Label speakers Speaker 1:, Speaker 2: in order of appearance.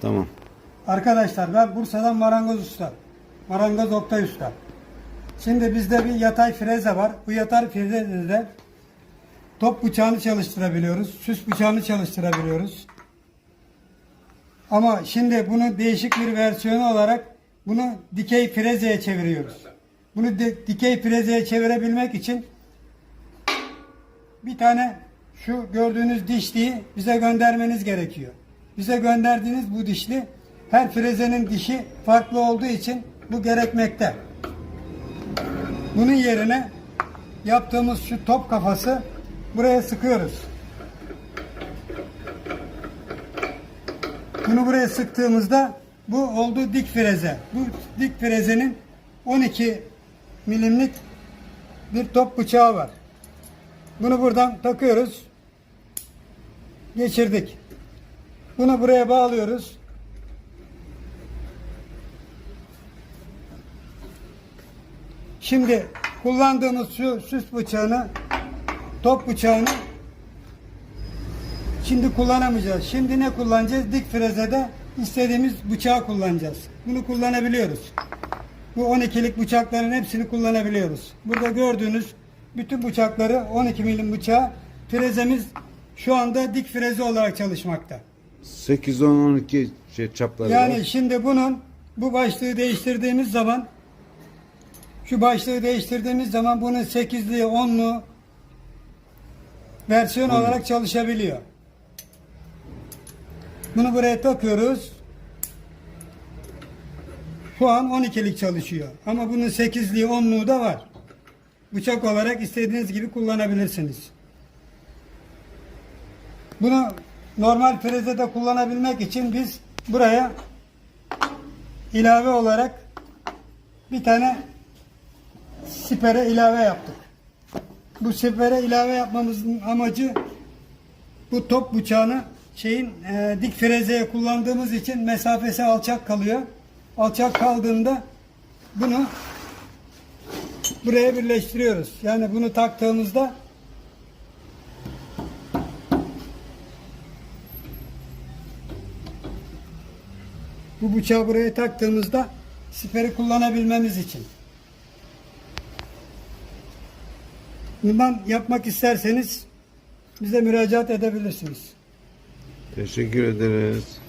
Speaker 1: Tamam.
Speaker 2: Arkadaşlar ben Bursa'dan marangoz usta. Marangoz Oktay Usta. Şimdi bizde bir yatay freze var. Bu yatay frezede top bıçağını çalıştırabiliyoruz. Süs bıçağını çalıştırabiliyoruz. Ama şimdi bunu değişik bir versiyonu olarak bunu dikey frezeye çeviriyoruz. Bunu de- dikey frezeye çevirebilmek için bir tane şu gördüğünüz dişliği bize göndermeniz gerekiyor. Bize gönderdiğiniz bu dişli her frezenin dişi farklı olduğu için bu gerekmekte. Bunun yerine yaptığımız şu top kafası buraya sıkıyoruz. Bunu buraya sıktığımızda bu oldu dik freze. Bu dik frezenin 12 milimlik bir top bıçağı var. Bunu buradan takıyoruz. Geçirdik. Bunu buraya bağlıyoruz. Şimdi kullandığımız şu süs bıçağını, top bıçağını şimdi kullanamayacağız. Şimdi ne kullanacağız? Dik frezede istediğimiz bıçağı kullanacağız. Bunu kullanabiliyoruz. Bu 12'lik bıçakların hepsini kullanabiliyoruz. Burada gördüğünüz bütün bıçakları 12 milim bıçağı frezemiz şu anda dik freze olarak çalışmakta.
Speaker 1: 8 10 12 şey çapları
Speaker 2: Yani
Speaker 1: var.
Speaker 2: şimdi bunun bu başlığı değiştirdiğimiz zaman şu başlığı değiştirdiğimiz zaman bunun 8'li 10'lu versiyon olarak çalışabiliyor. Bunu buraya takıyoruz. Şu an 12'lik çalışıyor. Ama bunun 8'liği 10'luğu da var. Bıçak olarak istediğiniz gibi kullanabilirsiniz. Bunu normal frezede kullanabilmek için biz buraya ilave olarak bir tane sipere ilave yaptık. Bu sipere ilave yapmamızın amacı bu top bıçağını şeyin e, dik frezeye kullandığımız için mesafesi alçak kalıyor. Alçak kaldığında bunu buraya birleştiriyoruz. Yani bunu taktığımızda bu bıçağı buraya taktığımızda siperi kullanabilmemiz için. Bundan yapmak isterseniz bize müracaat edebilirsiniz.
Speaker 1: Teşekkür ederiz.